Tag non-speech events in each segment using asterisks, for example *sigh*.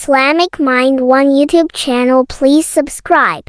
Islamic Mind One YouTube channel. Please subscribe.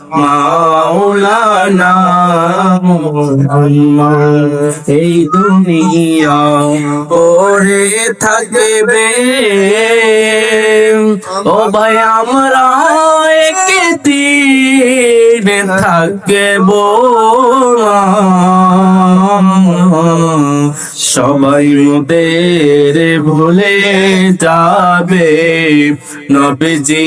মাওলানা এই দুনিয়া পড়ে থাকবে। ও ভাই, আমরা থাকব সবাই মোদের ভুলে যাবে। নবীজি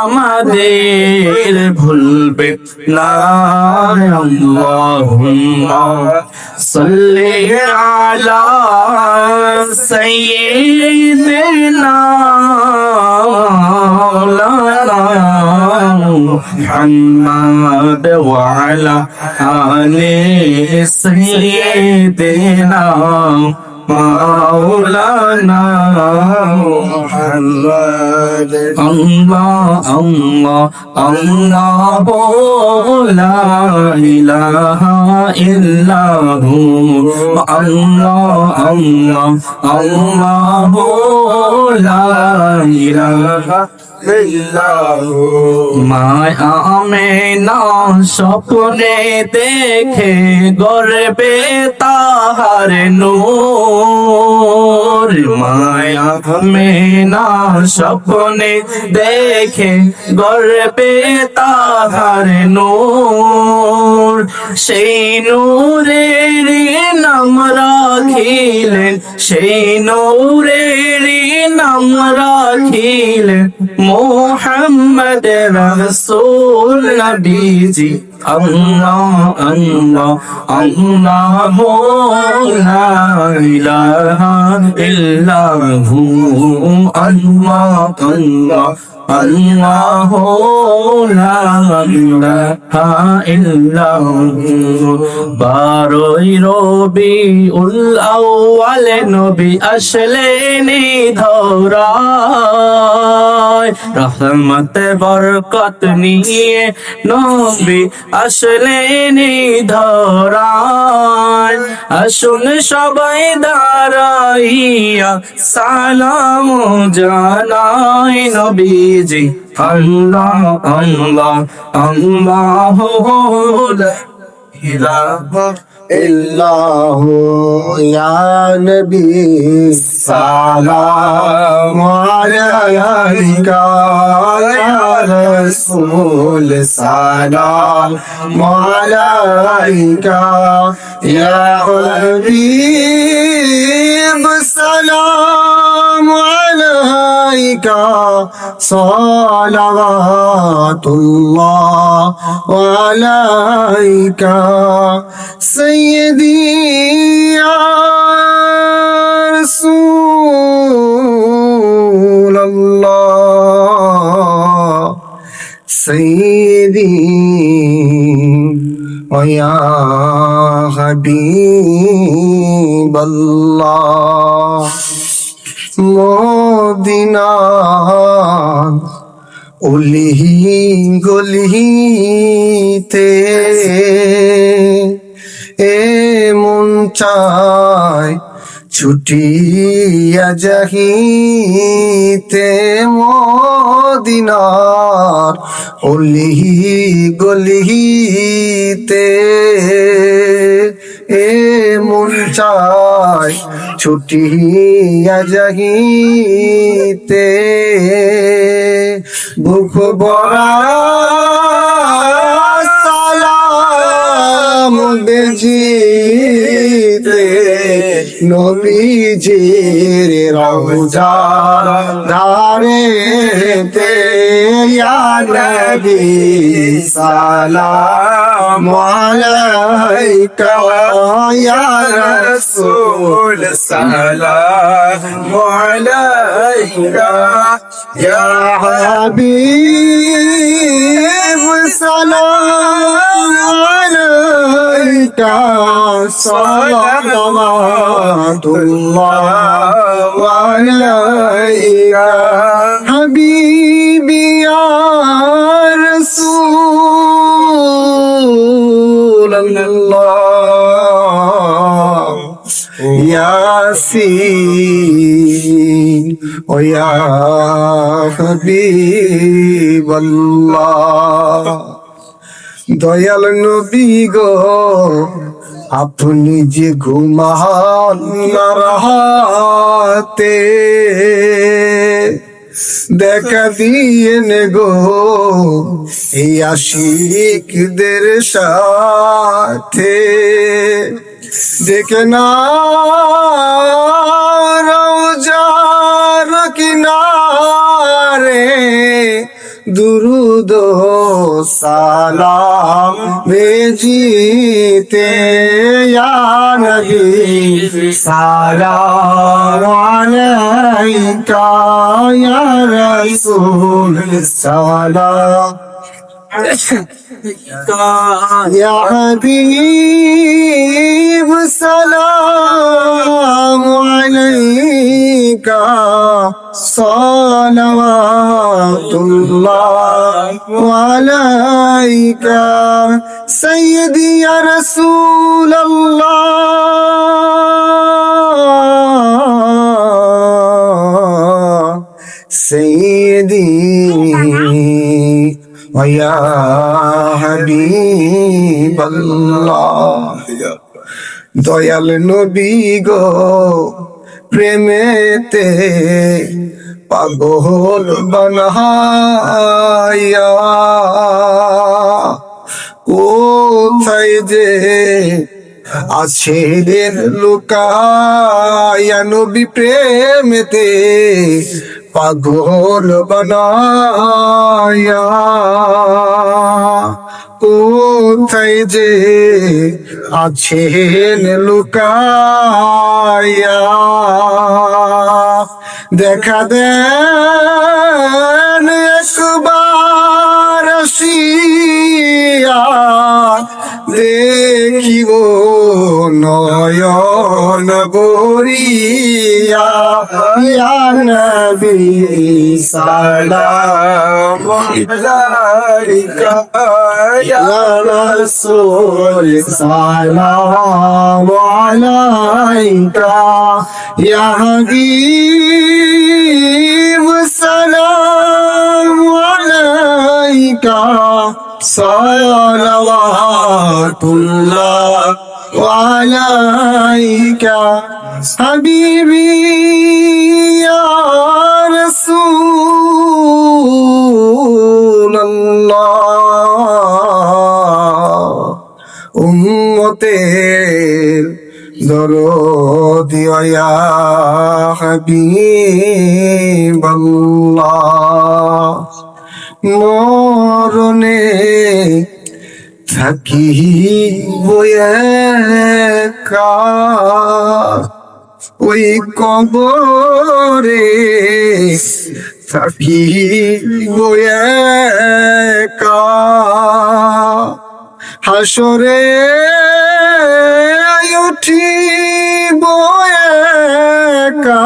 আমাদের ভুলবে ربنا اللهم صل على سيدنا محمد وعلى آل سيدنا مولانا محمد الله الله الله لا إله إلا هو الله الله الله لا إله মায় আমেনা স্বপ্নে দেখে গর্বে তাহার নূর। মায়া আমেনা স্বপ্নে দেখে গর্বে তাহার নূর। সেই নূরের নাম রাখিলেন, সেই নূরের নাম রাখিলেন। মোহাম্মদ রসুল নবীজি। আল্লাহ আল্লাহ আল্লাহ লা ইলাহা ইল্লাহু আল্লাহ আল্লাহ। আল্লাহ বারোই রবি উল আউয়াল নবী আসলেন ধরায়। বরকত নিয়ে নবী আসলেন ধরায়। আসুন সবাই দাঁড়াইয়া সালাম জানাই জি আল্লাহ আল্লাহ আল্লাহ ইল্লাহ ইয়া নবী সালাম আলাইকা ইয়া রাসূল সালাম আলাইকা ইয়া عليك صلوات الله عليك سيدي يا رسول الله. سيدي ويا حبيب الله. মদিনা উলিহি গলিতে এ মন চায় ছুটিয়া যাহিতে মদিনার অলিহি গলিতে এ মন চায় ছুটিয়া যাহিতে বুক বরা সালাম বেজিতে। নবীজির রওজার ধারে তে ইয়া নবী সালাম আলাইকা ইয়া রাসূল সালাম আলাইকা ইয়া হাবিব সালাম আলাইকা সালাওয়াতুল্লাহ আলাইকা হাবিবি রাসূলুল্লাহ ইয়াসিন ও ইয়া হাবিবাল্লাহ দয়াল নবী গো, আপনি যে ঘুমান রাহাতে দেখা দিয়ে নে গো, এই আশিকদের সাথে। দেখে না কিনারে দুরুদ সালাম ভেজিতে নবী সালাম আলাইকা ইয়া রাসূল সালাম। يا حبيب سلام عليك صلوات الله عليك سيدي يا رسول الله ويا حبيب الله দয়াল নবী গো প্রেমেতে পাগল বানাইয়া কোথায় যে আছে লুকায়া নবী প্রেমেতে পাগল বানায়া কোথায় যে আছেন লুকায়া। দেখা দেন একবার নয়ন ইয়া নবী সালাম রাসূল সালাম আলাইকা ইয়া হাবিব সালাম আলাইকা সালাওয়াতুল্লাহ عليك حبيبي يا رسول الله উম্মতের দরদি ইয়া হাবিবাল্লাহ মরণে থাকি একা ওই কবরে থাকি একা হাসরে উঠি একা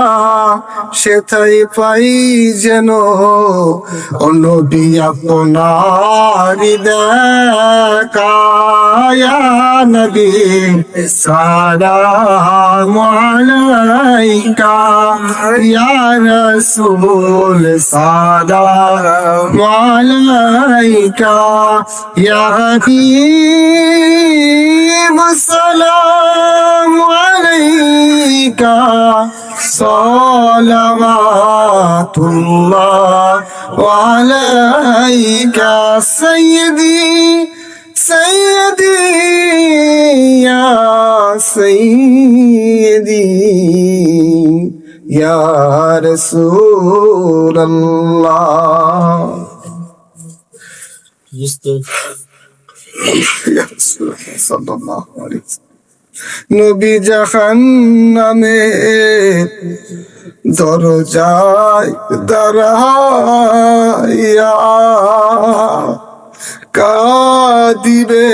সেথাই পাই যেন অনবী আপনার দেখায়া নবী সালাম আলাইকা, ইয়া রাসূল সালাম আলাইকা السلام عليك صلوات الله وعليك سيدي سيدي يا سيدي يا رسول الله নবী জাহান দরজায় দাঁড়াইয়া কাদিবে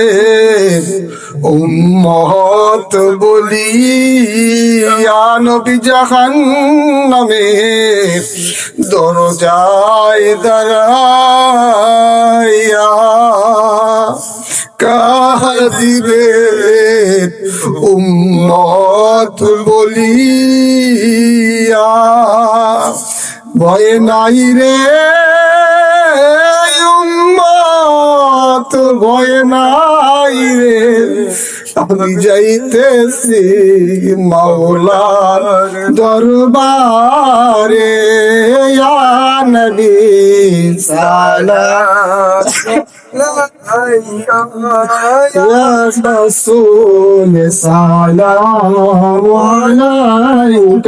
উম্মত বলিয়া নবী জাহান নামে দরজায় দাঁড়াইয়া কাদিবে উম্মত বলিয়া ভয় নাই রে উম্মত ভয় নাই রে। আমি যাইতেছি মাওলার দরবারে ইয়া নবী সালাম يا رسول سلام عليك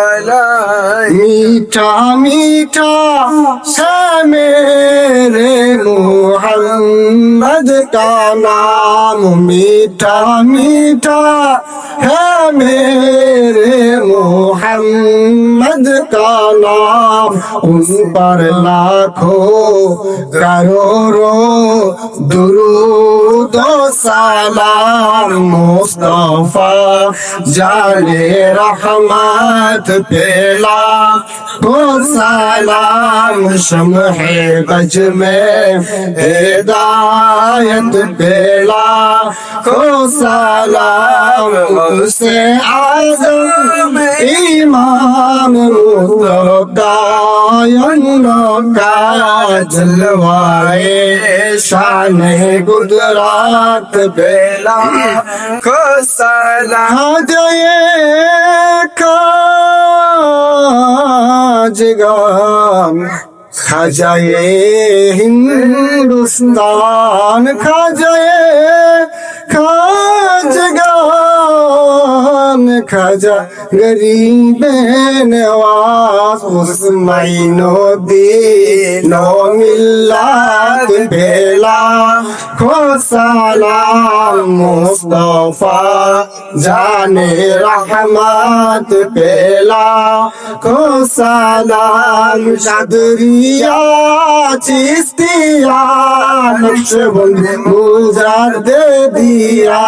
मीठा मीठा है मेरे मोहम्मद का नाम मीठा मीठा है मेरे मोहम्मद का नाम उन पर लाखों करोड़ों সালাম মুস্তফা জানে রহমত পেলা کو سلام شمح بج میں ہدایت پیلا کو سلام سے آزم ایمان متدائن کا جلوائے شان گجرات بیلا کو سلام جو یہ کا বাজগান খাজায়ে হিন্দুস্তান খাজায়ে খাজগান খাজা গরিবে নওয়াজ উসমাইনো দিনো মিল্লাত বেলা খো সালাম মুস্তফা, জানে রহমত পেলা খো সালাম চাদরিয়া চিস্তিয়া নকশবন্দ গুজার দে দিয়া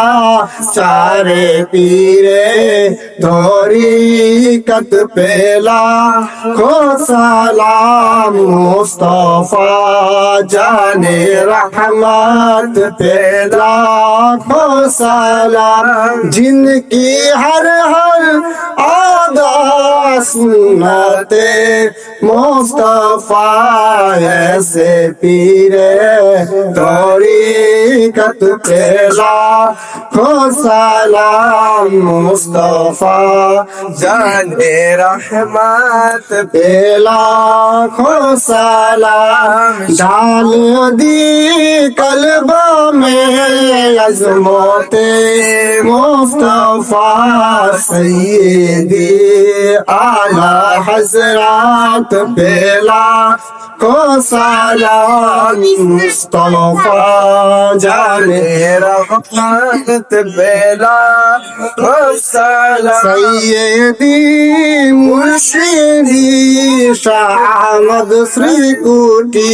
সারে পীরে তরিকত طریقت پیلا کھو سلام مصطفیٰ، جان رحمت پیلا کھو سلام، جن کی ہر ہر آدھا سنتے۔ মোস্তফা এসে পীরে তরি কত পেলা খোসালাম মুস্তফা জানে রহমত পেলা। সালাম ডাল দি কলবা মে আজমতে। মুস্তফা সৈয়দি আলা হজরত পেলা কোসালামি মুস্তফা জানে রহমত বেলা কোসালাম সৈয়দি মুর্শিদি শাহ আহমদ শ্রীকুটি।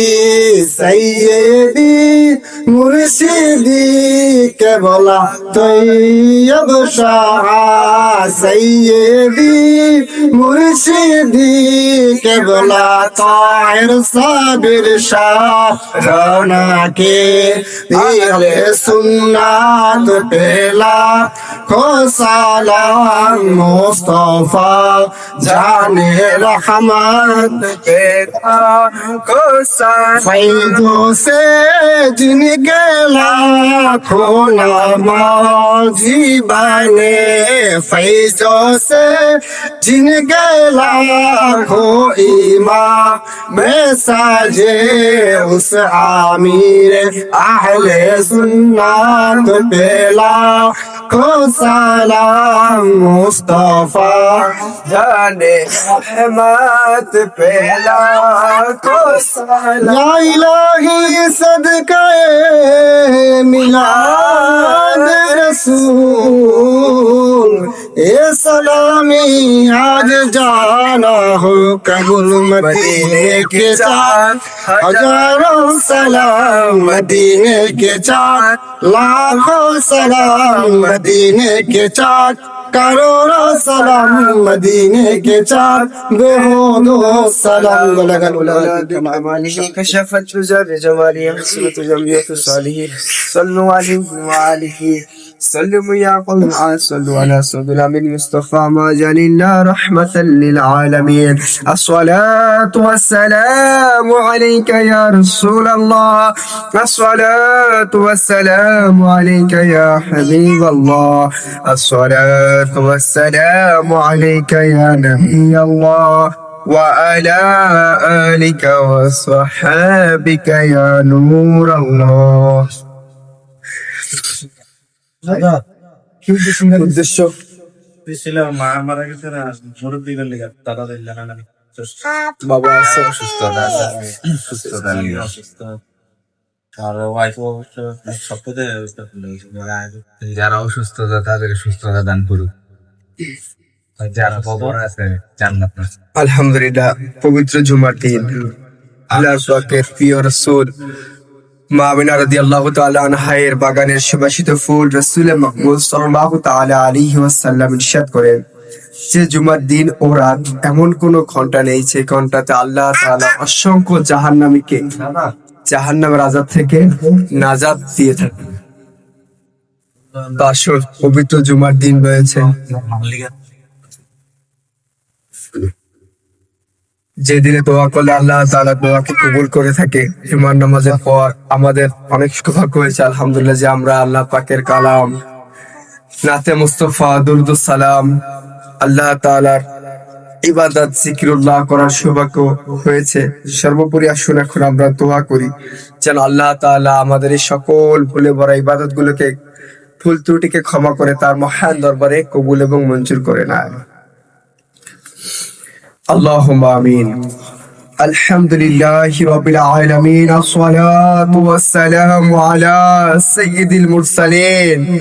সৈয়দি মুর্শিদি কেবলা তৈয়ব শাহ। সৈয়দি মুর্শিদি কে কেবলা তায়ের সাবির শাহ রনাকে দিলে সুন্নাত পেলা। খোসালাম মুস্তফা জানে রহমত কে খোসা জিন গেলা খোনা মা জীবনে সে জিন গেলা খো সাজে উস আমির আহলে সুন্নাত পেলা کو سلام مصطفیٰ، جان رحمت پہلا کو سلام۔ لا الہی صدقہ ملاد رسول، اے سلامی آج جانا ہو قبول مدینے کے ساتھ۔ ہزاروں سلام مدینے کے ساتھ، لاکھوں سلام مدینے کے چار کروڑا سلام مدینے کے چار بہونو سلام۔ ولغل ولد کمالی کشفت جزر جمالی حسرت جمعیت صالحی صلو علیہ وآلہ۔ سلموا يا قوم صلوا على سيدنا من مصطفى ما جعلنا رحمة للعالمين. الصلاة والسلام عليك يا رسول الله. الصلاة والسلام عليك يا حبيب الله. الصلاة والسلام عليك يا نبي الله. وعلى آلك وصحابك يا نور الله. উদ্দেশ্য ছিল মা মারা গেছে না মুরব্বীদের লেগে দাদা দিল না না বাবা আছে সুস্থতা সুস্থতা অসুস্থ আর ওয়াইফ অবশ্য সবটাতে যারা অসুস্থ তাদের সুস্থতা দান করুক। যারা কবর আছে জান্নাত না। আলহামদুলিল্লাহ পবিত্র জুমার দিন। আল্লাহ প্রিয় রসুল মা আমিনা রাদিয়াল্লাহু তাআলা আনহায়ের বাগানের সুবাসিত ফুল রাসূল মাকবুল সাল্লাল্লাহু তাআলা আলাইহি ওয়াসাল্লাম ইরশাদ করেন যে জুমার দিন ও রাত এমন কোন ঘণ্টা নেই যে ঘন্টাতে আল্লাহ তাআলা অসংখ্য জাহান্নামীকে জাহান্নামের আজাব থেকে নাজাত দিয়ে থাকে বাসর পবিত্র জুমার দিন রয়েছে। যে দিনে দোয়া করলে আল্লাহ তাআলা দোয়াকে কবুল করে থাকে জুমার নামাজের পর আমাদের অনেক সৌভাগ্য হয়েছে, আলহামদুলিল্লাহ যে আমরা আল্লাহ পাকের কালাম। নাতে মুস্তফা দুরুদুস সালাম, আল্লাহ তাআলার ইবাদত, জিকিরুল্লাহ করার সৌভাগ্য হয়েছে। সর্বোপরি আসুন এখন আমরা দোয়া করি, যেন আল্লাহ তাআলা আমাদের এই সকল ভুলে ভরা ইবাদত গুলোকে ভুল ত্রুটিকে ক্ষমা করে তার মহান দরবারে কবুল এবং মঞ্জুর করে নেয়। اللهم آمين. الحمد لله رب العالمين الصلاة والسلام على سيد المرسلين.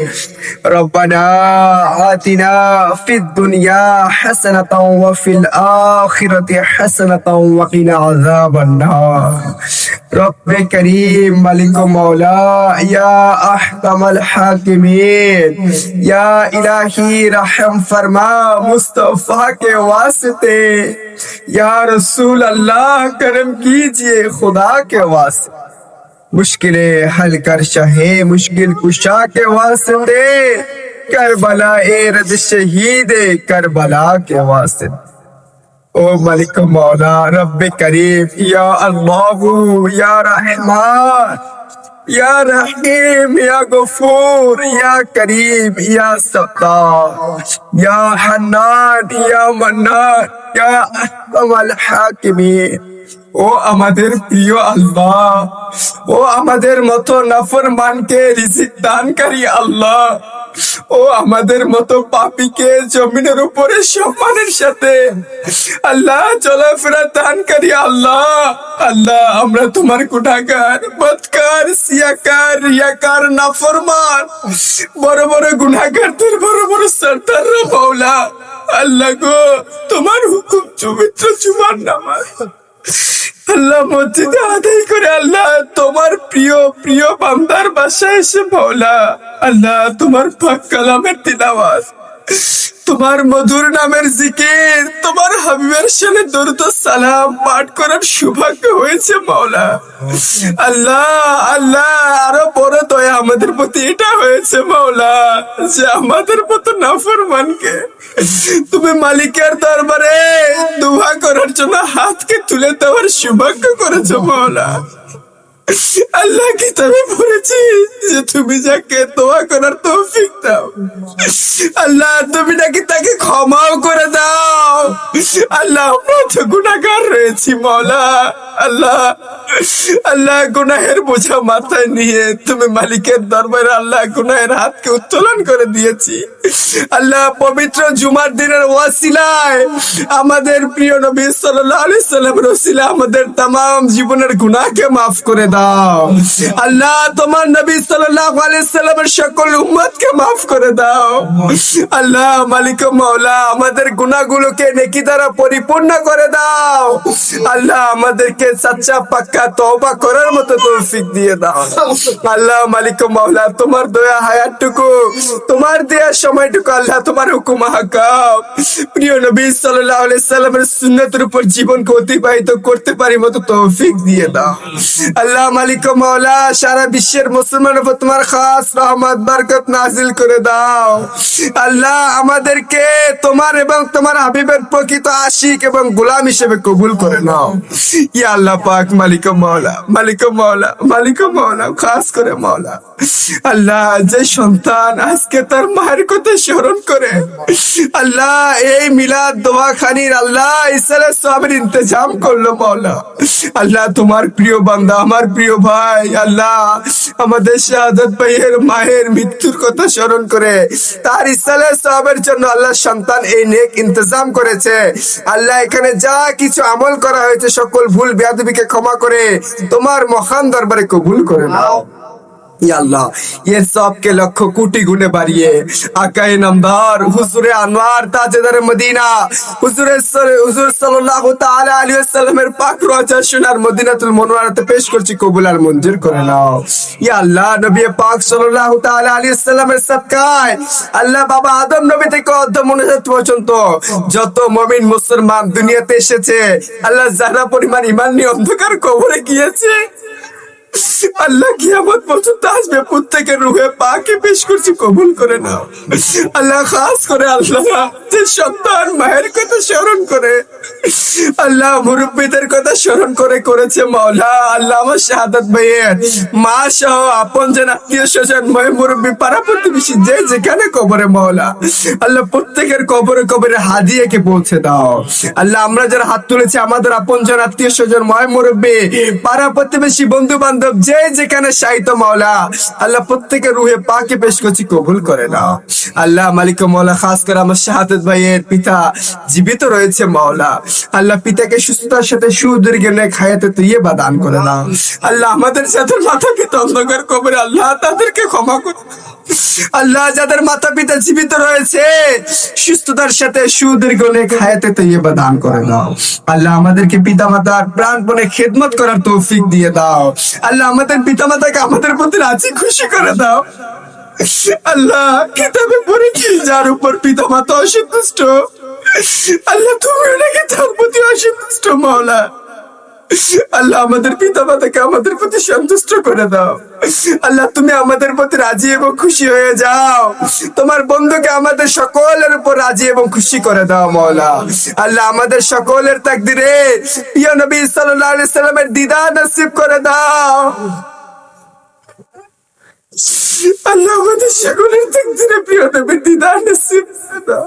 ربنا آتنا في الدنيا حسنة وفي الآخرة حسنة وقنا عذاب النار. رب کریم، ملک و مولا، یا احکم الحاکمین، یا الہی رحم فرما، مصطفیٰ کے واسطے، یا رسول اللہ، کرم کیجیے، خدا کے واسطے۔ مشکلیں حل کر شہے مشکل کشا کے واسطے، کربلا اے رد شہید، کربلا کے واسطے۔ او ملک مولا رب کریم، یا اللہ، یا رحمان، یا رحیم، یا غفور، یا کریم، یا ستا یا حنان، یا منان، یا احکم الحاکمین۔ ও আমাদের প্রিয় আল্লাহ। ও আমাদের মতো নাফরমানকে রিজিক দানকারী আল্লাহ। ও আমাদের মতো পাপিকে জমিনের উপরে সম্মানের সাথে। আল্লাহ চলাফেরা দানকারী আল্লাহ। আল্লাহ, আমরা তোমার গুণাগার বৎকার সিয়াকার, রিয়াকার, নাফরমান। বড় বড় গুণাগার তোর বড় বড় সর্দার মৌলা আল্লাহ গো, তোমার হুকুম পবিত্র জুমার নামাজ। আল্লাহ মসজিদে আদায় করে আল্লাহ, তোমার প্রিয় প্রিয় বান্দার বাসায় এসে ভোলা আল্লাহ তোমার পাক কালামের তিলাওয়াত। তোমার মধুর নামের জিকির, তোমার হাবিবের সামনে দরুদ সালাম পাঠ করার সৌভাগ্য হয়েছে, মাওলা। আল্লাহ আল্লাহ, আরও বড় দয়া আমাদের প্রতি এটা হয়েছে, মাওলা, যে আমাদের মতো নাফরমানকে তুমি মালিকের দরবারে দোয়া করার জন্য হাতকে তুলে দেওয়ার সৌভাগ্য করেছ, মাওলা। আল্লাহ কিতাবে পড়েছি যে তুমি যাকে দোয়া করার তৌফিক দাও? আল্লাহ, তুমি নাকি তাকে ক্ষমাও করে দাও? আল্লাহ, আমরা তো গুণাগার রয়েছি মৌলা আল্লাহ আল্লাহ, গুনাহের বোঝা মাথায় নিয়ে তুমি মালিকের দরবারে আল্লাহ গুনাহের হাতকে উত্তোলন করে দিয়েছি। আল্লাহ, পবিত্র জুমার দিনের ওয়াসিলায় আমাদের প্রিয় নবী সাল্লাল্লাহু আলাইহি সাল্লামের ওসিলা আমাদের তাম জীবনের গুনাহকে মাফ করে দাও। আল্লাহ, তোমার নবী সাল্লামের সকল করে দাও। আল্লাহ, মালিক মাওলা, আমাদের নেকি দ্বারা পরিপূর্ণ করে দাও। আল্লাহ, আমাদেরকে সাচ্চা পাক্কা, তওবা করার মতো তৌফিক দিয়ে দাও। আল্লাহ, মালিক মাওলা, তোমার দয়া, হায়াতটুকু, তোমার দেয়া সময়টুকু আল্লাহ তোমার হুকুম হাকাম প্রিয় নবী সাল্লাল্লাহু আলাইহি সাল্লামের সুন্নতের উপর জীবনকে অতিবাহিত করতে পারি মতো তৌফিক দিয়ে দাও। আল্লাহ মাওলা, সারা বিশ্বের মুসলমানের উপর তোমার খাস রহমত, বরকত নাজিল করে দাও। আল্লাহ আমাদেরকে তোমার এবং তোমার হাবিবের প্রকৃত আশিক এবং গোলাম হিসেবে কবুল করে নাও। আল্লাহ পাক মালিক মাওলা মালিক মাওলা মালিক মাওলা, খাস করে মাওলা। আল্লাহ, যে সন্তান আজকে তার মায়ের কথা স্মরণ করে, আল্লাহ, এই মিলাদ দোয়াখানির আল্লাহ ইসালে সবের ইন্তজাম করল মাওলা। আল্লাহ, তোমার প্রিয় বান্দা, আমার প্রিয় ভাই, আল্লাহ আমাদের শাহাদত ভাইয়ের মায়ের মৃত্যুর কথা স্মরণ করে, তার ইসলামের সবের জন্য আল্লাহ সন্তান এই নেক ইন্তজাম করেছে। আল্লাহ এখানে যা কিছু আমল করা হয়েছে, সকল ভুল, বেয়াদবিকে ক্ষমা করে তোমার মহান দরবারে কবুল করে নাও। আল্লাহ বাবা আদম নবী থেকে পর্যন্ত যত মুমিন মুসলমান দুনিয়াতে এসেছে, আল্লাহ যারা পরিমাণ ইমান নিয়ে অন্ধকার কবরে গিয়েছে আল্লাহ কিয়ামত পর্যন্ত আসবে, প্রত্যেকের রুহে পাকে পেশ করছি, কবুল করে নাও। আল্লাহ খাস করে, আল্লাহ যে সন্তান মায়ের কথা স্মরণ করে, আল্লাহ মুরব্বীদের কথা স্মরণ করে করেছে মাওলা। আল্লাহ আমার শাহাদাত ভাইয়ের মা সহ আপন যেন আত্মীয় স্বজন ময় মুরব্বী, পাড়া প্রতিবেশী, যে যেখানে কবরে মাওলা। আল্লাহ প্রত্যেকের কবরে কবরে হাদিয়াকে পৌঁছে দাও। আল্লাহ আমরা যারা হাত তুলেছি, আমাদের আপন জন আত্মীয় স্বজন ময় মুরব্বী, পাড়া প্রতিবেশী বন্ধু বান্ধব যে যেখানে সাহিত্য মাওলা, আল্লাহ প্রত্যেকের রুহে পাকে পেশ করছি, কবুল করে নাও। আল্লাহ মালিক মাওলা, খাস করে আমার শাহাদত ভাইয়ের পিতা, জীবিত রয়েছে মাওলা। আল্লাহ পিতাকে সুস্থতার সাথে সুদীর্ঘ নেক হায়াতে তুই দান করে নাও। আল্লাহ আমাদের সাথে মাথা পিতা অন্ধকার কবরে, আল্লাহ তাদেরকে ক্ষমা করে আল্লাহ যাদের মাতা পিতা জীবিত রয়েছে, সুস্থতার সাথে সুদীর্ঘ নেক হায়াতে তৈবা দান করে দাও আল্লাহ আমাদেরকে পিতা মাতার প্রাণপণে খেদমত করার তৌফিক দিয়ে দাও। আল্লাহ আমাদের পিতা মাতাকে আমাদের প্রতি রাজি, খুশি করে দাও। আল্লাহ, কিতাবে পড়েছি যার উপর পিতা মাতা অসন্তুষ্ট। আল্লাহ, তুমি ওনাকে তার প্রতি অসন্তুষ্ট, মাওলা। আল্লাহ, আমাদের পিতা মাতাকে আমাদের প্রতি সন্তুষ্ট করে দাও। *laughs* আল্লাহ, তুমি আমাদের প্রতি রাজি এবং খুশি হয়ে যাও। তোমার বন্ধুকে আমাদের সকলের উপর রাজি এবং খুশি করে দাও, মৌলা। আল্লাহ, আমাদের সকলের তাকদিরে প্রিয় নবী সাল্লাল্লাহু আলাইহি সাল্লামের দিদার নসিব করে দাও। আল্লাহ, আমাদের সকলের তাকদিরে প্রিয় নবীর দিদার নসিব করে দাও।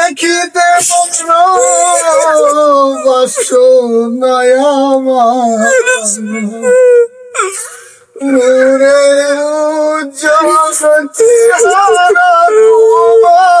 থেকে দেহ গোসারা অদম তোমারে দেখিতে নূরে উজ্জ্বল চেহারা তোমার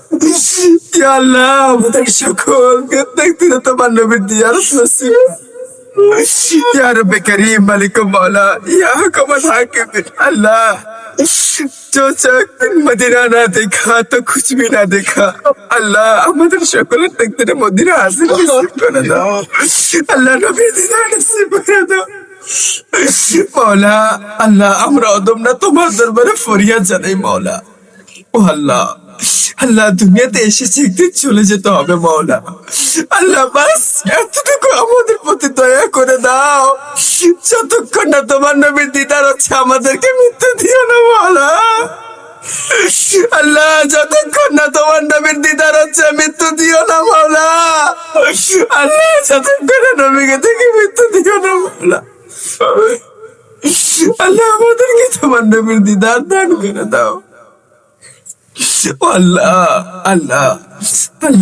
ইয়া আল্লাহ আমাদের সকলকে দেখতে দাও তোমার নবীর দিয়ার নসিব ইয়া রব্বে করিম মালিক মৌলা ইয়া হুকুমত হাকিম अल्लाह जो चक मदीना ना देखा तो कुछ भी ना देखा আল্লাহ আমাদের সকলের দেখতে মদিনা হাসিল নসিব করে দাও আল্লাহ নবীর দিদার নসিব করে দাও মৌলা আল্লাহ আমরা অদম না তোমার দরবারে ফরিয়াদ জানাই মৌলা ও আল্লাহ আল্লাহ দুনিয়াতে এসেছে, একদিন চলে যেতে হবে মৌলা। আল্লাহ বাস, এতটুকু আমাদের প্রতি দয়া করে দাও। যতক্ষণ না তোমার নবীর দিদার হচ্ছে আমাদেরকে মৃত্যু দিও না মৌলা। আল্লাহ, যতক্ষণ না তোমার নবীর দিদার হচ্ছে মৃত্যু দিও না মৌলা। আল্লাহ, যতক্ষণ না নবীকে থেকে মৃত্যু দিও না মৌলা। আল্লাহ, আমাদেরকে তোমার নবীর দিদার দান করে দাও। আল্লাহ আল্লাহ